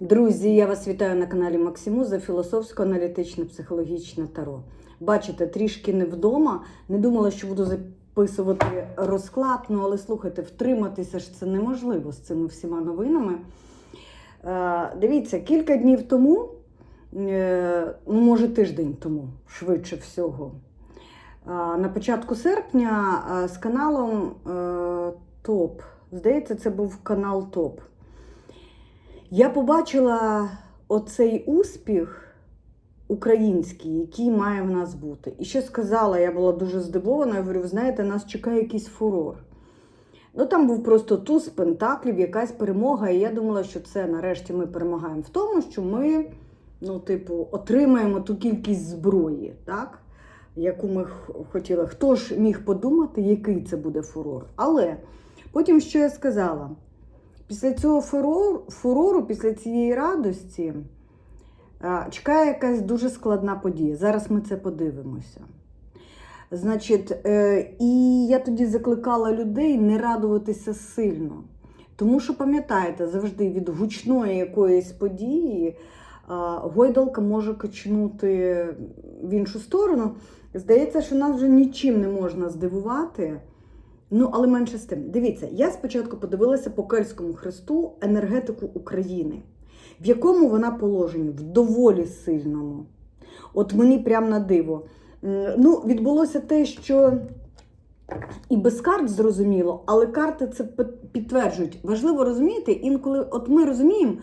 Друзі, я вас вітаю на каналі Максимуза, філософсько-аналітичне психологічне таро. Бачите, трішки не вдома. Не думала, що буду записувати розклад, ну але слухайте, втриматися ж це неможливо з цими всіма новинами. Е, дивіться, кілька днів тому, е, ну, може тиждень тому, швидше всього. е, На початку серпня з каналом ТОП. Здається, це був канал ТОП. Я побачила оцей успіх український, який має в нас бути. І що сказала, я була дуже здивована. Я говорю, ви знаєте, нас чекає якийсь фурор. Ну там був просто туз пентаклів, якась перемога. І я думала, що це нарешті ми перемагаємо в тому, що ми, ну, типу, отримаємо ту кількість зброї, так? яку ми хотіли. Хто ж міг подумати, який це буде фурор? Але потім що я сказала? Після цього фурору, фурору, після цієї радості, чекає якась дуже складна подія. Зараз ми це подивимося. Значить, е, і я тоді закликала людей не радуватися сильно. Тому що, пам'ятаєте, завжди від гучної якоїсь події а, гойдалка може качнути в іншу сторону. Здається, що нас вже нічим не можна здивувати. Ну, але менше з тим. Дивіться, я спочатку подивилася по Кельському хресту енергетику України. В якому вона положенні? В доволі сильному. От мені прям на диво. Ну, відбулося те, що і без карт зрозуміло, але карти це підтверджують. Важливо розуміти, інколи от ми розуміємо,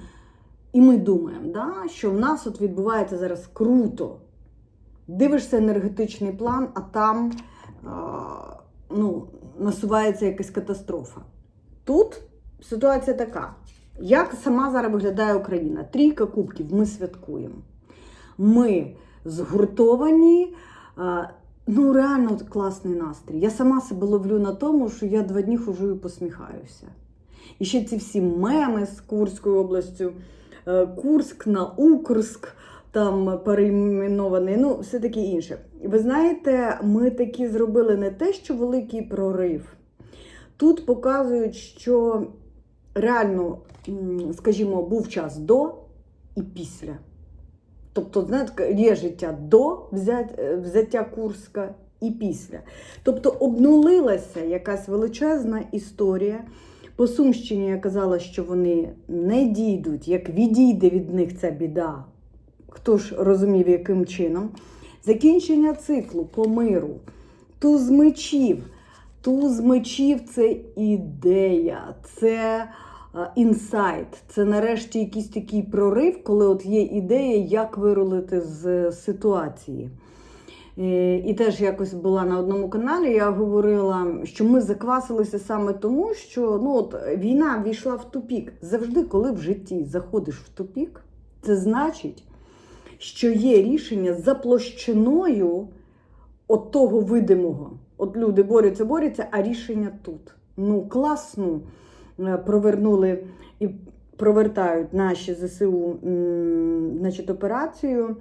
і ми думаємо, да, що в нас от відбувається зараз круто. Дивишся енергетичний план, а там ну, насувається якась катастрофа. Тут ситуація така. Як сама зараз виглядає Україна? Трійка кубків, ми святкуємо. Ми згуртовані. Ну, реально класний настрій. Я сама себе ловлю на тому, що я два дні хожу і посміхаюся. І ще ці всі меми з Курською областю, е, Курськ на Укрськ, там перейменований, ну, все таке інше. Ви знаєте, ми такі зробили не те, що великий прорив. Тут показують, що реально, скажімо, був час до і після. Тобто, знаєте, є життя до е, взяття Курська і після. Тобто обнулилася якась величезна історія. По Сумщині я казала, що вони не дійдуть, як відійде від них ця біда. Хто ж розумів, яким чином? Закінчення циклу по миру, туз мечів. Туз мечів це ідея, це е, інсайт. Це нарешті якийсь такий прорив, коли от є ідея, як вирулити з ситуації. Е, І теж якось була на одному каналі. Я говорила, що ми заквасилися саме тому, що ну от війна війшла в тупік. Завжди, коли в житті заходиш в тупік, це значить, що є рішення за площиною от того видимого. От люди борються, борються, а рішення тут. Ну, класно е, провернули і провертають наші ЗСУ значить, операцію.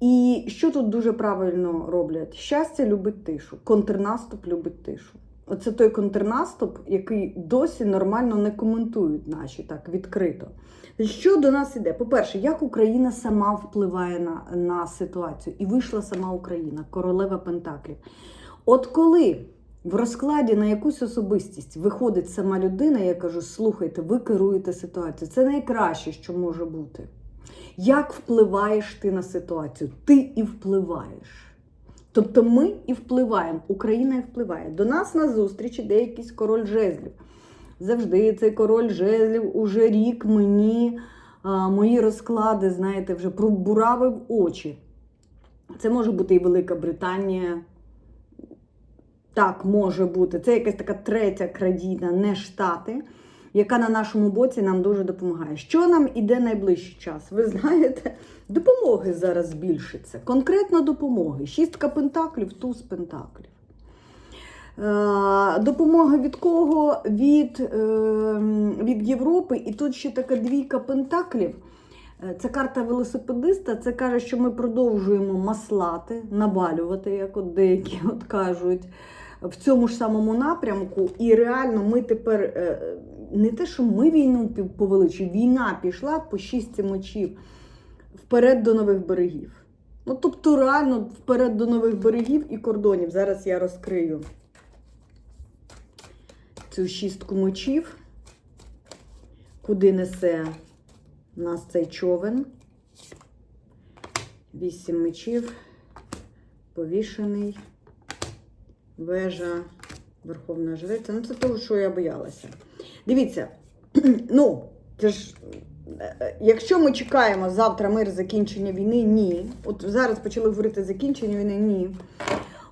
І що тут дуже правильно роблять? Щастя любить тишу, контрнаступ любить тишу. Оце той контрнаступ, який досі нормально не коментують наші так відкрито. Що до нас іде? По-перше, як Україна сама впливає на, на ситуацію? І вийшла сама Україна, королева Пентаклів. От коли в розкладі на якусь особистість виходить сама людина, я кажу: слухайте, ви керуєте ситуацією. Це найкраще, що може бути. Як впливаєш ти на ситуацію? Ти і впливаєш. Тобто ми і впливаємо, Україна і впливає. До нас на зустріч іде якийсь король жезлів. Завжди цей король жезлів уже рік мені а, мої розклади, знаєте, вже пробуравив очі. Це може бути і Велика Британія. Так, може бути. Це якась така третя країна, не Штати, яка на нашому боці нам дуже допомагає. Що нам іде найближчий час? Ви знаєте, допомоги зараз збільшиться. Конкретно допомоги. Шістка пентаклів, туз пентаклів. Е, Допомога від кого? Від, е, від Європи. І тут ще така двійка пентаклів. Е, Це карта велосипедиста. Це каже, що ми продовжуємо маслати, навалювати, як от деякі от кажуть. в цьому ж самому напрямку, і реально ми тепер не те, що ми війну повели, чи війна пішла по шістці мечів вперед до нових берегів. Ну, тобто, реально вперед до нових берегів і кордонів. Зараз я розкрию цю шістку мечів, куди несе нас цей човен. Вісім мечів, повішений, вежа, Верховна Жриця. Ну, це того, що я боялася. Дивіться, ну, це ж. е, Якщо ми чекаємо завтра мир закінчення війни, ні. От зараз почали говорити закінчення війни, ні.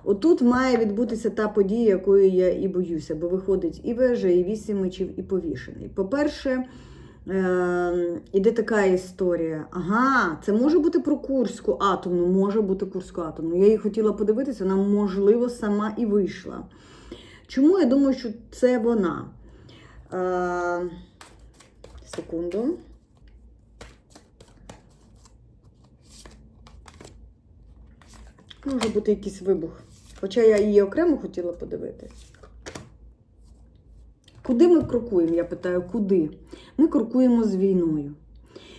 Отут має відбутися та подія, якої я і боюся, бо виходить і вежа, і вісім мечів, і повішений. По-перше, е, іде така історія. Ага, це може бути про Курську атомну, може бути Курську атомну. Я її хотіла подивитися, вона, можливо, сама і вийшла. Чому я думаю, що це вона? Е, секунду. Може бути якийсь вибух. Хоча я її окремо хотіла подивитись. Куди ми крокуємо? Я питаю, куди? Ми крокуємо з війною.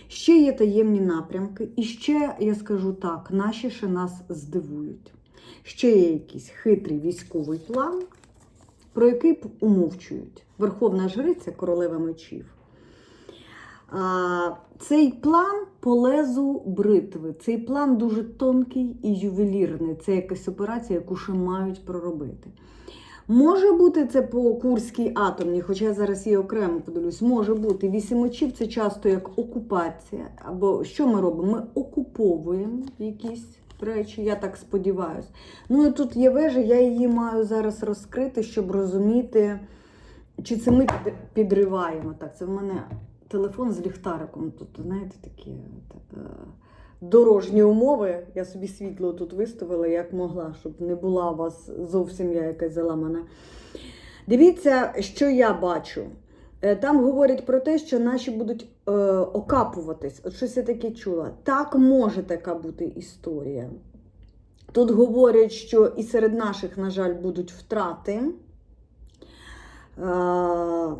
Ще є таємні напрямки, і ще, я скажу так, наші ще нас здивують. Ще є якийсь хитрий військовий план, про який умовчують. Верховна Жриця, королева мечів. Цей план по лезу бритви. Цей план дуже тонкий і ювелірний. Це якась операція, яку ще мають проробити. Може бути це по Курській атомній, хоча я зараз її окремо подивлюсь. Може бути. Вісім очів це часто як окупація. Або що ми робимо? Ми окуповуємо якісь речі, я так сподіваюся. Ну і тут є вежа, я її маю зараз розкрити, щоб розуміти, чи це ми підриваємо. Так, це в мене телефон з ліхтариком. Тут, знаєте, такі е, дорожні умови. Я собі світло тут виставила, як могла, щоб не була у вас зовсім я якась заламана. Дивіться, що я бачу. Е, Там говорять про те, що наші будуть е, окапуватись. От щось я таке чула. Так може така бути історія. Тут говорять, що і серед наших, на жаль, будуть втрати. Е,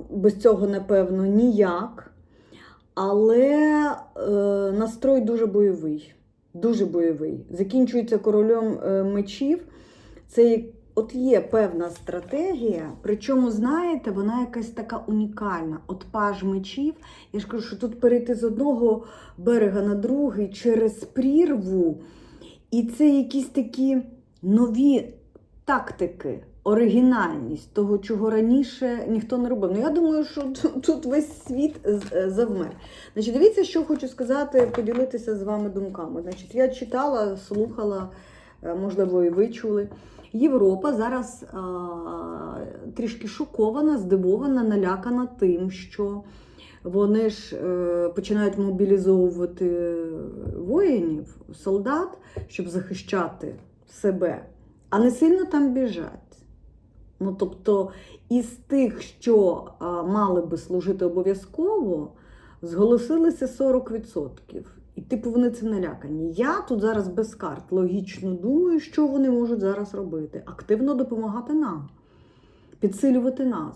Без цього, напевно, ніяк. Але е, настрой дуже бойовий. Дуже бойовий. Закінчується королем е, мечів. Це от є певна стратегія, причому, знаєте, вона якась така унікальна. От паж мечів. Я ж кажу, що тут перейти з одного берега на другий через прірву. І це якісь такі нові тактики, оригінальність того, чого раніше ніхто не робив. Ну я думаю, що тут- весь світ е, завмер. Значить, дивіться, що хочу сказати, поділитися з вами думками. Значить, я читала, слухала, е, можливо, і ви чули. Європа зараз а, трішки шокована, здивована, налякана тим, що вони ж е, починають мобілізовувати воїнів, солдат, щоб захищати себе, а не сильно там біжать. Ну, тобто, із тих, що мали би служити обов'язково, зголосилися 40%. І типу вони це налякані. Я тут зараз без карт логічно думаю, що вони можуть зараз робити. Активно допомагати нам, підсилювати нас,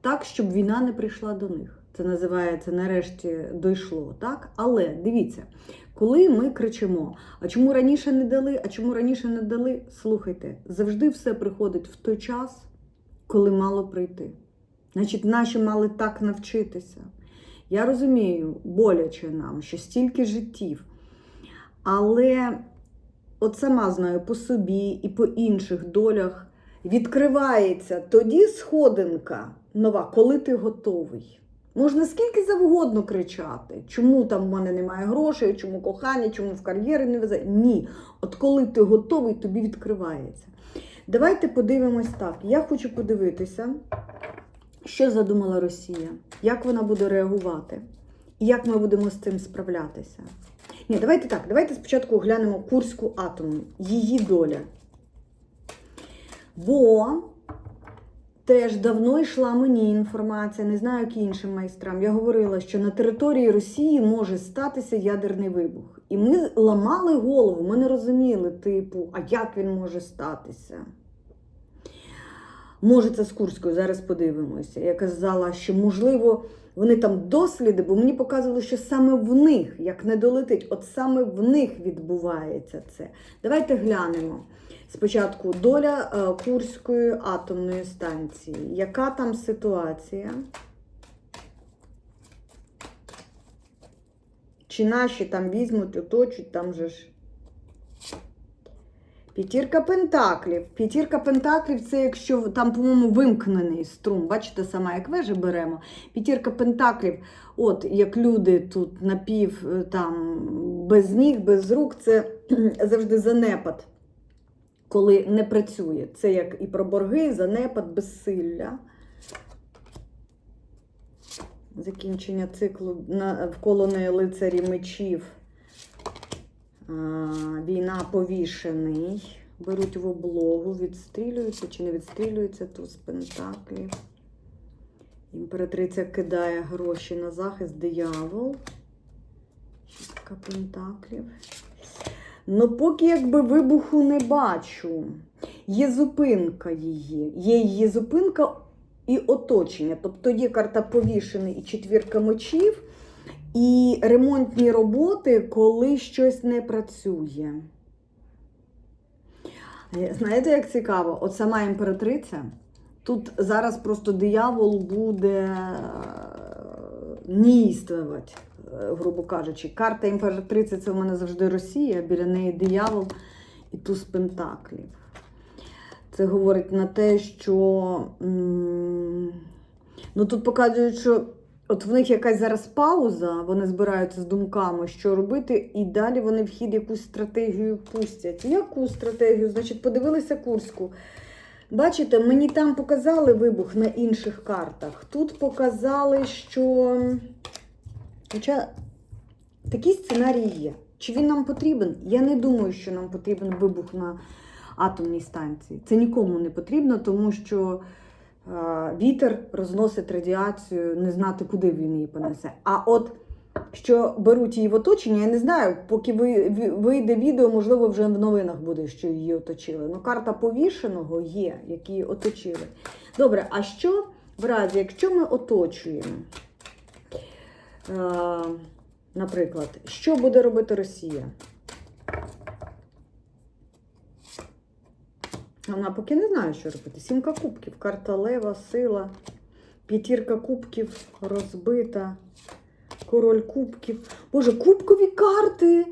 так, щоб війна не прийшла до них. Це називається нарешті дійшло. так? Але дивіться, коли ми кричимо: а чому раніше не дали, а чому раніше не дали, слухайте, завжди все приходить в той час, коли мало прийти. Значить, наші мали так навчитися. Я розумію, боляче нам, що стільки життів. Але от сама знаю по собі і по інших долях відкривається тоді сходинка нова, коли ти готовий. Можна скільки завгодно кричати, чому там в мене немає грошей, чому кохання, чому в кар'єри не везе. Ні. От коли ти готовий, тобі відкривається. Давайте подивимось так. Я хочу подивитися, що задумала Росія, як вона буде реагувати, і як ми будемо з цим справлятися. Ні, давайте так, давайте спочатку оглянемо Курську атому, її доля. Бо теж давно йшла мені інформація, не знаю, як іншим майстрам. Я говорила, що на території Росії може статися ядерний вибух. І ми ламали голову, ми не розуміли, типу, а як він може статися. Може, це з Курською, зараз подивимося. Я казала, що можливо вони там досліди, бо мені показували, що саме в них, як не долетить, от саме в них відбувається це. Давайте глянемо. Спочатку доля е, Курської атомної станції. Яка там ситуація? Чи наші там візьмуть, оточуть, там же ж. П'ятірка пентаклів. П'ятірка пентаклів це якщо там, по-моєму, вимкнений струм. Бачите, сама як вежі беремо. П'ятірка пентаклів, от як люди тут напів е, там без ніг, без рук, це завжди занепад, коли не працює. Це як і про борги, занепад, безсилля. Закінчення циклу навколо неї лицарі мечів. Війна повішений. Беруть в облогу, відстрілюються чи не відстрілюються туз пентаклів. Імператриця кидає гроші на захист, диявол. Шістка пентаклів. Ну, поки якби вибуху не бачу. Є зупинка її. Є її зупинка і оточення. Тобто є карта повішений і четвірка мечів, і ремонтні роботи, коли щось не працює. Е, Знаєте, як цікаво? От сама імператриця, тут зараз просто диявол буде е, неїствувати, е, грубо кажучи. Карта імператриці це в мене завжди Росія, біля неї диявол і туз пентаклів. Це говорить на те, що ну, тут показують, що от в них якась зараз пауза, вони збираються з думками, що робити, і далі вони в хід якусь стратегію пустять. Яку стратегію? Значить, подивилися Курську. Бачите, мені там показали вибух на інших картах. Тут показали, що. Хоча такий сценарій є. Чи він нам потрібен? Я не думаю, що нам потрібен вибух на атомній станції. Це нікому не потрібно, тому що е, вітер розносить радіацію, не знати, куди він її понесе. А от що беруть її в оточення, я не знаю, поки вийде відео, можливо, вже в новинах буде, що її оточили. Ну, карта повішеного є, які оточили. Добре, а що в разі, якщо ми оточуємо? Е, наприклад, що буде робити Росія? Вона поки не знає, що робити. Сімка кубків, карта лева, сила, п'ятірка кубків розбита, король кубків. Боже, кубкові карти!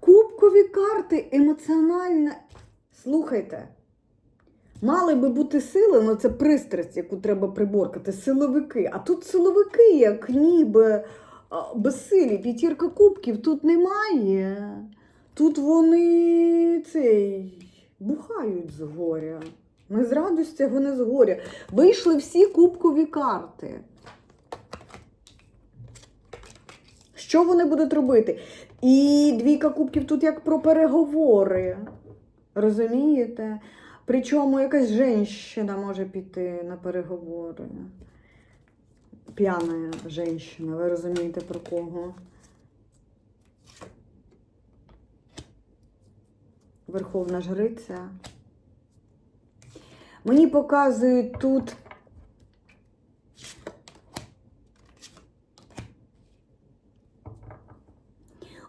Кубкові карти емоціональна. Слухайте. Мали би бути сили, ну це пристрасть, яку треба приборкати, силовики. А тут силовики, як ніби безсилі. П'ятірка кубків тут немає. Тут вони цей бухають з горя. Не з радості, вони з горя. Вийшли всі кубкові карти. Що вони будуть робити? І двійка кубків тут як про переговори. Розумієте? Причому якась жінка може піти на переговори. П'яна жінка, ви розумієте про кого? Верховна жриця. Мені показують тут.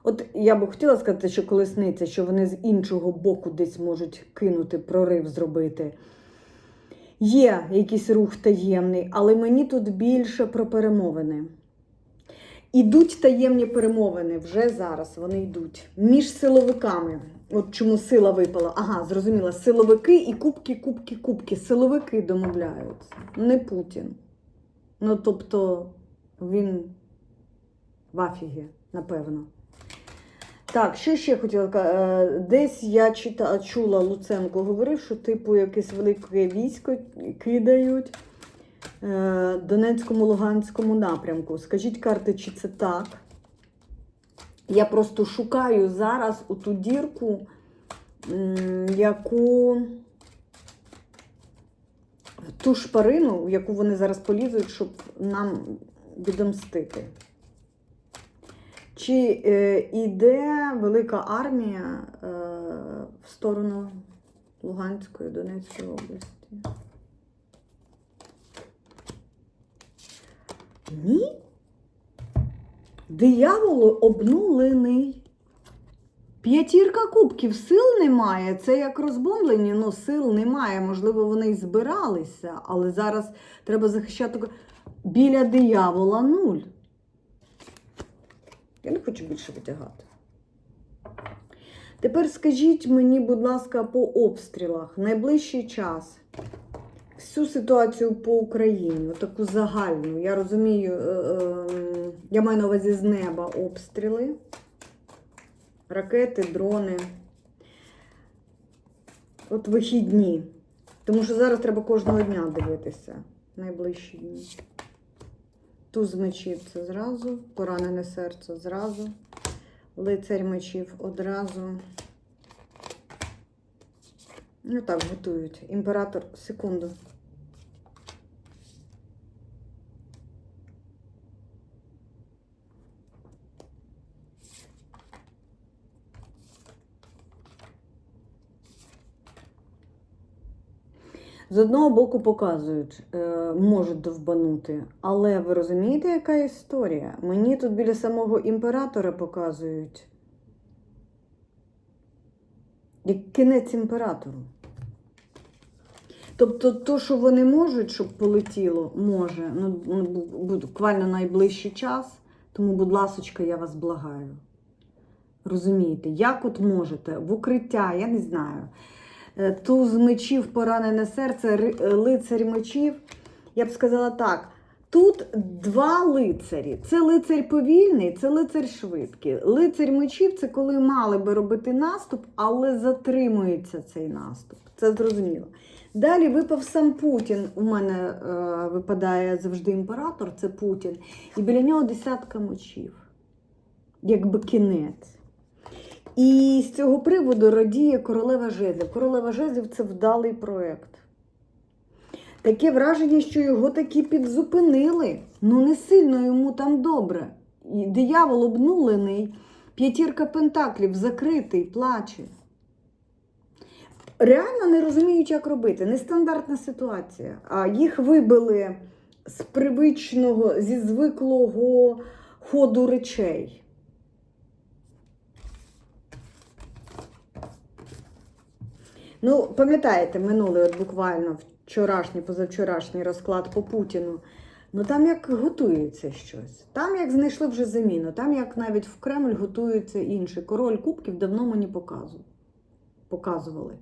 От я би хотіла сказати, що колесниця, що вони з іншого боку десь можуть кинути, прорив зробити. Є якийсь рух таємний, але мені тут більше про перемовини. Ідуть таємні перемовини вже зараз. Вони йдуть між силовиками. От чому сила випала? Ага, зрозуміла. Силовики і кубки, кубки, кубки. Силовики домовляються. Не Путін. Ну, тобто, він в афігі, напевно. Так, що ще хотіла сказати? Десь я чита, чула, Луценко говорив, що типу якесь велике військо кидають е, Донецькому, Луганському напрямку. Скажіть карти, чи це так? Я просто шукаю зараз у ту дірку, яку ту шпарину, в яку вони зараз полізуть, щоб нам відомстити. Чи е, йде велика армія е, в сторону Луганської Донецької області? Ні? Диявол обнулений. П'ятірка кубків сил немає. Це як розбомблені, ну сил немає. Можливо, вони й збиралися, але зараз треба захищати біля диявола нуль. Я не хочу більше витягати. Тепер скажіть мені, будь ласка, по обстрілах найближчий час. Всю ситуацію по Україні, таку загальну. Я розумію, е, е, я маю на увазі з неба обстріли, ракети, дрони. От вихідні. Тому що зараз треба кожного дня дивитися. Найближчі дні. Туз мечів це зразу, поранене серце зразу, лицарь мечів одразу. Ну так, готують. Імператор, секунду. З одного боку показують, е, можуть довбанути, але ви розумієте, яка історія? Мені тут біля самого імператора показують. Як кінець імператору. Тобто, то, що вони можуть, щоб полетіло, може, ну, ну, буквально найближчий час. Тому, будь ласочка, я вас благаю. Розумієте, як от можете, в укриття, я не знаю. Е, Туз мечів, поранене серце, е, лицарь мечів. Я б сказала так. Тут два лицарі. Це лицар повільний, це лицар швидкий. Лицар мечів це коли мали би робити наступ, але затримується цей наступ. Це зрозуміло. Далі випав сам Путін. У мене е, випадає завжди імператор, це Путін. І біля нього десятка мечів. Якби кінець. І з цього приводу радіє королева жезлів. Королева жезлів це вдалий проєкт. Таке враження, що його таки підзупинили. Ну, не сильно йому там добре. І диявол обнулений, п'ятірка пентаклів закритий, плаче. Реально не розуміють, як робити. Нестандартна ситуація. А їх вибили з привичного, зі звиклого ходу речей. Ну, пам'ятаєте, минулий, от буквально вчорашній, позавчорашній розклад по Путіну. Ну там як готується щось. Там як знайшли вже заміну, там як навіть в Кремль готується інший. Король Кубків давно мені показував. показували.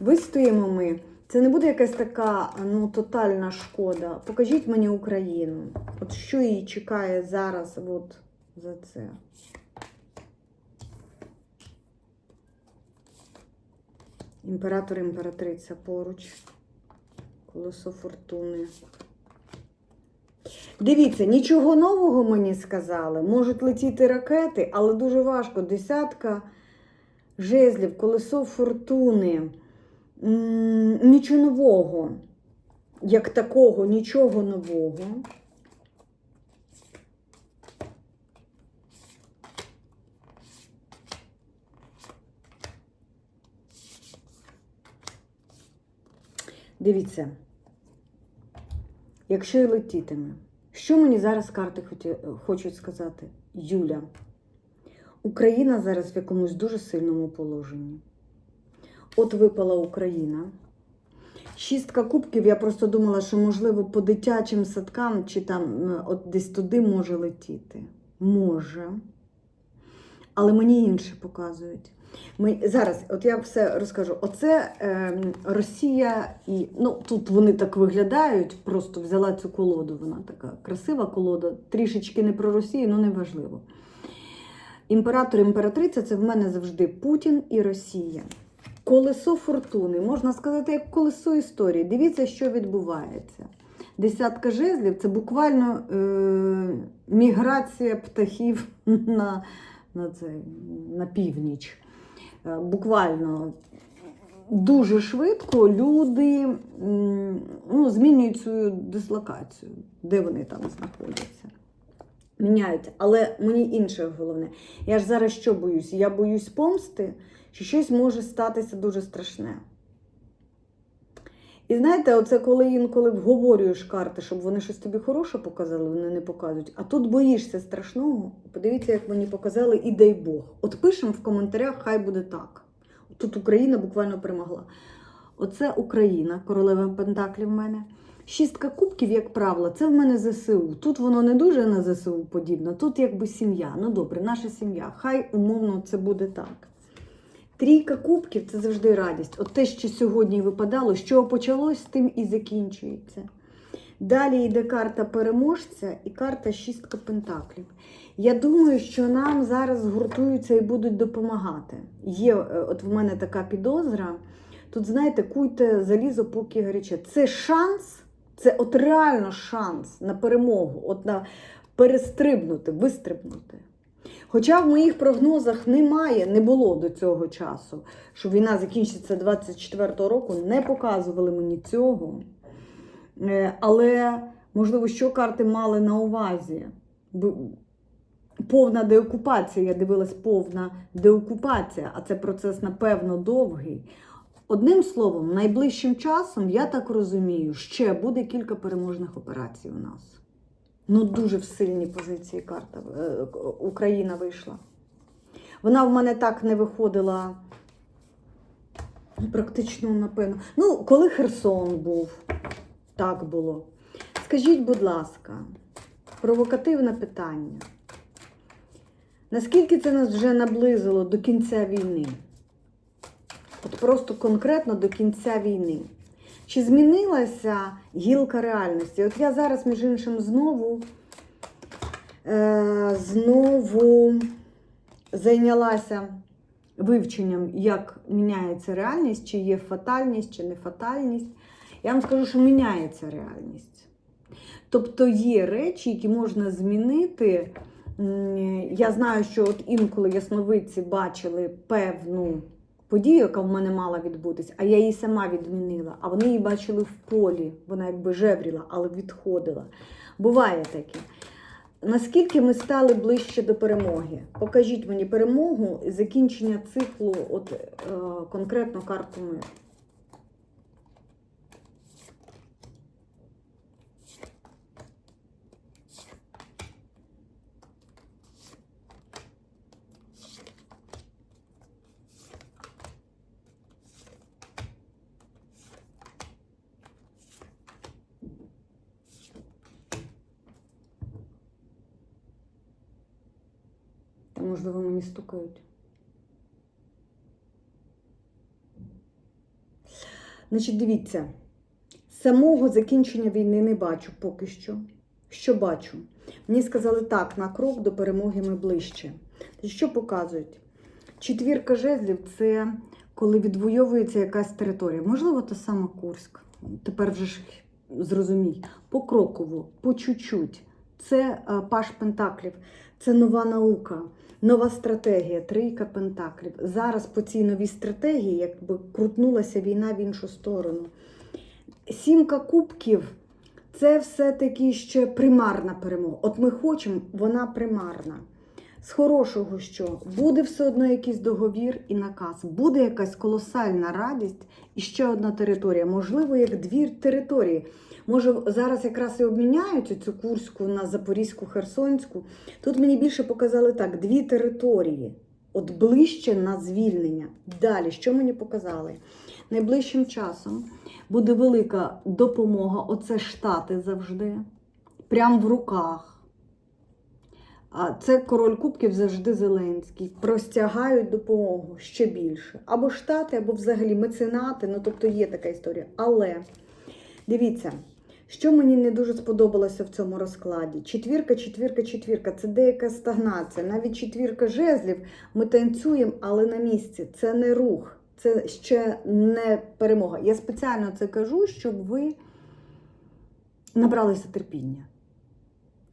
Вистоїмо ми. Це не буде якась така ну, тотальна шкода. Покажіть мені Україну. От що її чекає зараз от за це. Імператор, імператриця поруч. Колесо фортуни. Дивіться, нічого нового мені сказали. Можуть летіти ракети, але дуже важко. Десятка жезлів, колесо фортуни. Нічого нового. Як такого, нічого нового. Дивіться, якщо і летітиме, що мені зараз карти хочуть сказати? Юля, Україна зараз в якомусь дуже сильному положенні. От випала Україна. Шістка кубків, я просто думала, що, можливо, по дитячим садкам чи там е, от десь туди може летіти. Може. Але мені інше показують. Ми, зараз, от я все розкажу. Оце е, Росія і ну тут вони так виглядають. Просто взяла цю колоду. Вона така красива колода, трішечки не про Росію, але не важливо. Імператор, імператриця це в мене завжди Путін і Росія. Колесо фортуни, можна сказати, як колесо історії. Дивіться, що відбувається. Десятка жезлів це буквально е, міграція птахів на, на, це, на північ. Е, буквально дуже швидко люди ну, змінюють свою дислокацію, де вони там знаходяться. міняються. Але мені інше головне. Я ж зараз що боюсь? Я боюсь помсти, що щось може статися дуже страшне. І знаєте, оце коли інколи вговорюєш карти, щоб вони щось тобі хороше показали, вони не показують. А тут боїшся страшного. Подивіться, як мені показали, і дай Бог. От пишемо в коментарях, хай буде так. Тут Україна буквально перемогла. Оце Україна, королева Пентаклі в мене. Шістка кубків, як правило, це в мене ЗСУ. Тут воно не дуже на ЗСУ подібно, тут якби сім'я. Ну добре, наша сім'я. Хай умовно це буде так. Трійка кубків це завжди радість. От те, що сьогодні випадало, чого почалось, тим і закінчується. Далі йде карта переможця і карта шістка пентаклів. Я думаю, що нам зараз згуртуються і будуть допомагати. Є е, от в мене така підозра. Тут, знаєте, куйте залізо, поки гаряче. Це шанс, це от реально шанс на перемогу, от на перестрибнути, вистрибнути. Хоча в моїх прогнозах немає, не було до цього часу, що війна закінчиться 24-го року, не показували мені цього. Е, Але, можливо, що карти мали на увазі? Повна деокупація, я дивилась, повна деокупація, а це процес, напевно, довгий. Одним словом, найближчим часом, я так розумію, ще буде кілька переможних операцій у нас. Ну, дуже в сильні позиції карта е, Україна вийшла. Вона в мене так не виходила. ну, Практично, напевно. Ну, коли Херсон був, так було. Скажіть, будь ласка, провокативне питання. Наскільки це нас вже наблизило до кінця війни? От просто конкретно до кінця війни. Чи змінилася гілка реальності? От я зараз, між іншим, знову, е, знову зайнялася вивченням, як міняється реальність, чи є фатальність, чи не фатальність. Я вам скажу, що міняється реальність. Тобто є речі, які можна змінити. Я знаю, що от інколи ясновидці бачили певну подію, яка в мене мала відбутись, а я її сама відмінила. А вони її бачили в полі. Вона якби жевріла, але відходила. Буває таке. Наскільки ми стали ближче до перемоги? Покажіть мені перемогу і закінчення циклу, от е, конкретно карту. Можливо, мені стукають. Значить, дивіться, самого закінчення війни не бачу поки що. Що бачу? Мені сказали так, на крок до перемоги ми ближче. Що показують? Четвірка жезлів це коли відвоюється якась територія. Можливо, та сама Курськ. Тепер вже ж зрозумій. Покроково, по чуть-чуть. Це е, паш Пентаклів, це нова наука, нова стратегія, трійка Пентаклів. Зараз по цій новій стратегії, якби крутнулася війна в іншу сторону. Сімка кубків це все-таки ще примарна перемога. От ми хочемо, вона примарна. З хорошого, що буде все одно якийсь договір і наказ, буде якась колосальна радість і ще одна територія, можливо, як дві території. Може, зараз якраз і обміняють цю Курську на Запорізьку, Херсонську. Тут мені більше показали так: дві території, от ближче на звільнення. Далі, що мені показали? Найближчим часом буде велика допомога. Оце Штати завжди, прямо в руках. А це король Кубків завжди Зеленський. Простягають допомогу ще більше. Або Штати, або взагалі меценати. Ну, тобто є така історія. Але дивіться, що мені не дуже сподобалося в цьому розкладі. Четвірка, четвірка, четвірка це деяка стагнація. Навіть четвірка жезлів ми танцюємо, але на місці. Це не рух, це ще не перемога. Я спеціально це кажу, щоб ви набралися терпіння.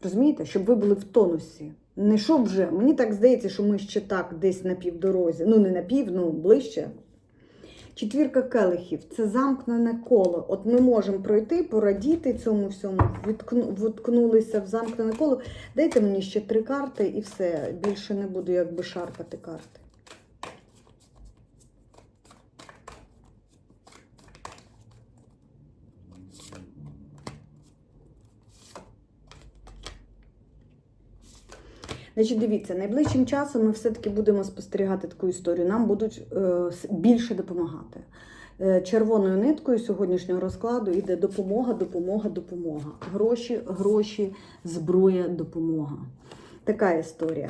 Розумієте, щоб ви були в тонусі. Не щоб вже. Мені так здається, що ми ще так десь на півдорозі. Ну, не на пів, ну ближче. Четвірка келихів це замкнене коло. От ми можемо пройти, порадіти цьому всьому, вткнулися в замкнене коло. Дайте мені ще три карти і все. Більше не буду якби шарпати карти. Значить, дивіться, найближчим часом ми все-таки будемо спостерігати таку історію. Нам будуть е, більше допомагати. Е, червоною ниткою сьогоднішнього розкладу йде допомога, допомога, допомога. Гроші, гроші, зброя, допомога. Така історія.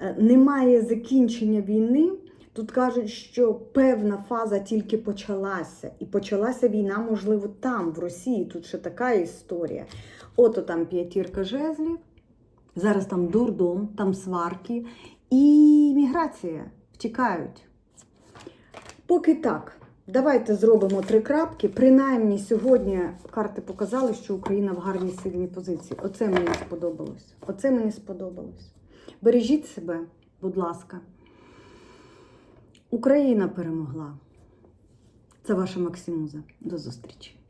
Е, немає закінчення війни. Тут кажуть, що певна фаза тільки почалася. І почалася війна, можливо, там, в Росії. Тут ще така історія. Ото там п'ятірка жезлів. Зараз там дурдом, там сварки і міграція втікають. Поки так, давайте зробимо три крапки. Принаймні сьогодні карти показали, що Україна в гарній сильній позиції. Оце мені сподобалось. Оце мені сподобалось. Бережіть себе, будь ласка. Україна перемогла. Це ваша Максимуза. До зустрічі.